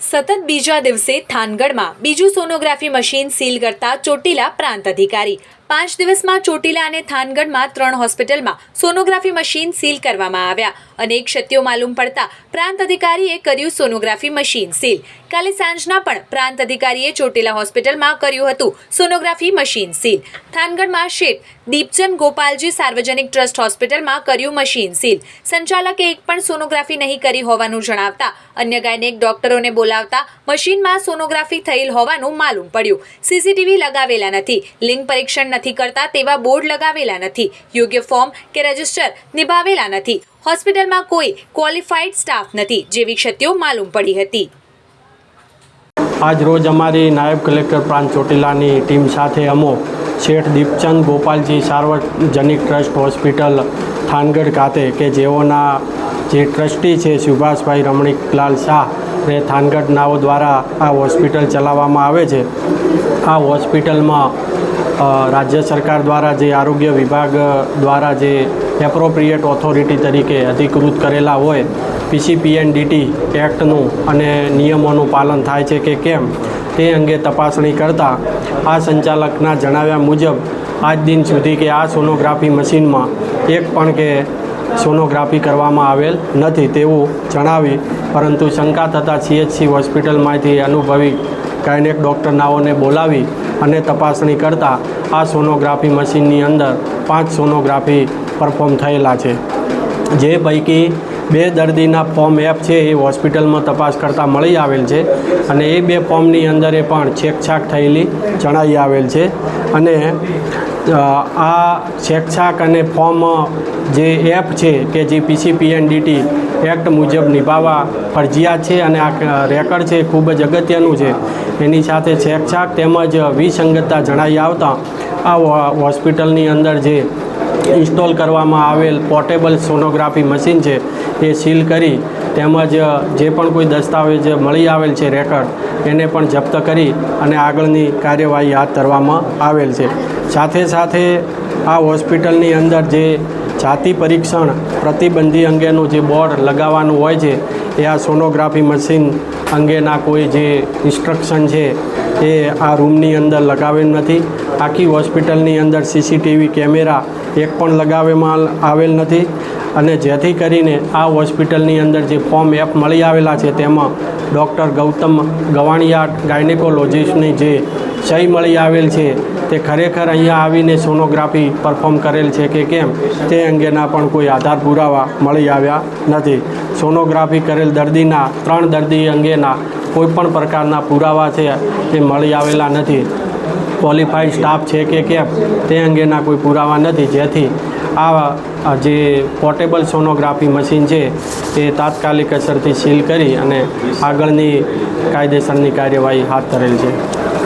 સતત બીજા દિવસે થાનગઢમાં બીજું સોનોગ્રાફી મશીન સીલ કરતા ચોટીલા પ્રાંત અધિકારી. પાંચ દિવસમાં ચોટીલા અને થાનગઢમાં ત્રણ હોસ્પિટલમાં સોનોગ્રાફી મશીન સીલ કરવામાં આવ્યા. અનેક ક્ષતિઓ માલુમ પડતા પ્રાંત અધિકારીએ કર્યું સોનોગ્રાફી મશીન સીલ. કાલે સાંજના પણ પ્રાંત અધિકારીએ ચોટીલા હોસ્પિટલમાં કર્યું હતું સોનોગ્રાફી મશીન સીલ. થાનગઢમાં શેઠ દીપચંદ ગોપાલજી સાર્વજનિક ટ્રસ્ટ હોસ્પિટલમાં કર્યું મશીન સીલ. સંચાલકે એક પણ સોનોગ્રાફી નહીં કરી હોવાનું જણાવતા અન્ય ગાયનેક ડોક્ટરોને બોલાવતા મશીનમાં સોનોગ્રાફી થયેલ હોવાનું માલુમ પડ્યું. સીસીટીવી લગાવેલા નથી, લિંગ પરીક્ષણ નથી કરતા તેવા બોર્ડ લગાવેલા નથી, યોગ્ય ફોર્મ કે રજિસ્ટર નિભાવેલા નથી. હોસ્પિટલમાં કોઈ ક્વોલિફાઈડ સ્ટાફ નથી, જેવી ક્ષતિઓ માલુમ પડી હતી. આજ રોજ અમારી નાયબ કલેક્ટર પ્રાંત ચોટીલાની ટીમ સાથે અમો શેઠ દીપચંદ ગોપાલજી સાર્વજનિક ટ્રસ્ટ હોસ્પિટલ થાનગઢ ખાતે કે જેઓના જે ટ્રસ્ટી છે સુભાષભાઈ રમણીકલાલ શાહ એ થાનગઢ નાઓ દ્વારા આ હોસ્પિટલ ચલાવવામાં આવે છે. આ હોસ્પિટલમાં રાજ્ય સરકાર દ્વારા જે આરોગ્ય વિભાગ દ્વારા જે એપ્રોપ્રિએટ ઓથોરિટી તરીકે અધિકૃત કરેલા હોય પીસીપીએનડીટી એક્ટનું અને નિયમોનું પાલન થાય છે કે કેમ, તે અંગે તપાસણી કરતાં આ સંચાલકના જણાવ્યા મુજબ, આજ દિન સુધી કે આ સોનોગ્રાફી મશીનમાં એક પણ કે સોનોગ્રાફી કરવામાં આવેલ નથી તેવું જણાવી, પરંતુ શંકા થતાં સીએચસી હોસ્પિટલમાંથી અનુભવી ગાયનેક ડૉક્ટરનાઓને બોલાવી અને તપાસણી કરતાં આ સોનોગ્રાફી મશીનની અંદર પાંચ સોનોગ્રાફી પરફોર્મ થયેલા છે. જે પૈકી બે દર્દીના ફોર્મ એપ છે એ હોસ્પિટલમાં તપાસ કરતાં મળી આવેલ છે અને એ બે ફોર્મની અંદર એ પણ છેકછાક થયેલી જણાઈ આવેલ છે. અને આ છેકછાક અને ફોર્મ જે એપ છે કે જે પીસીપીએનડીટી એક્ટ મુજબ નિભાવવા ફરજિયાત છે અને આ રેકર્ડ છે ખૂબ જ અગત્યનું છે. એની સાથે છેકછાક તેમજ વિસંગતતા જણાઈ આવતા આ હોસ્પિટલની અંદર જે ઇન્સ્ટોલ કરવામાં આવેલ પોર્ટેબલ સોનોગ્રાફી મશીન છે, એ સીલ કરી તેમજ જે પણ કોઈ દસ્તાવેજ મળી આવેલ છે રેકર્ડ, એને પણ જપ્ત કરી અને આગળની કાર્યવાહી હાથ ધરવામાં આવેલ છે. સાથે સાથે, આ હોસ્પિટલની અંદર જે જાતિ પરીક્ષણ પ્રતિબંધી અંગેનું જે બોર્ડ લગાવવાનું હોય છે, એ આ સોનોગ્રાફી મશીન અંગેના કોઈ જે ઇન્સ્ટ્રક્શન છે, એ આ રૂમની અંદર લગાવેલ નથી. આખી હોસ્પિટલની અંદર સીસીટીવી કેમેરા એક પણ લગાવવામાં આવેલ નથી અને જેથી કરીને આ હોસ્પિટલની અંદર જે ફોર્મ એપ મળી આવેલા છે તેમાં ડૉક્ટર ગૌતમ ગવાણિયા ગાયનેકોલોજીસ્ટની જે સહી મળી આવેલ છે તે ખરેખર અહીંયા આવીને સોનોગ્રાફી પરફોર્મ કરેલ છે કે કેમ તે અંગેના પણ કોઈ આધાર પુરાવા મળી આવ્યા નથી. સોનોગ્રાફી કરેલ દર્દીના ત્રણ દર્દી અંગેના કોઈ પણ પ્રકારના પુરાવા છે તે મળી આવેલા નથી. ક્વોલિફાઈડ સ્ટાફ છે કે કેમ, તે અંગેના કોઈ પુરાવા નથી. જેથી આ જે પોર્ટેબલ સોનોગ્રાફી મશીન છે, તે તાત્કાલિક અસરથી સીલ કરી અને આગળની કાયદેસરની કાર્યવાહી હાથ ધરેલ છે.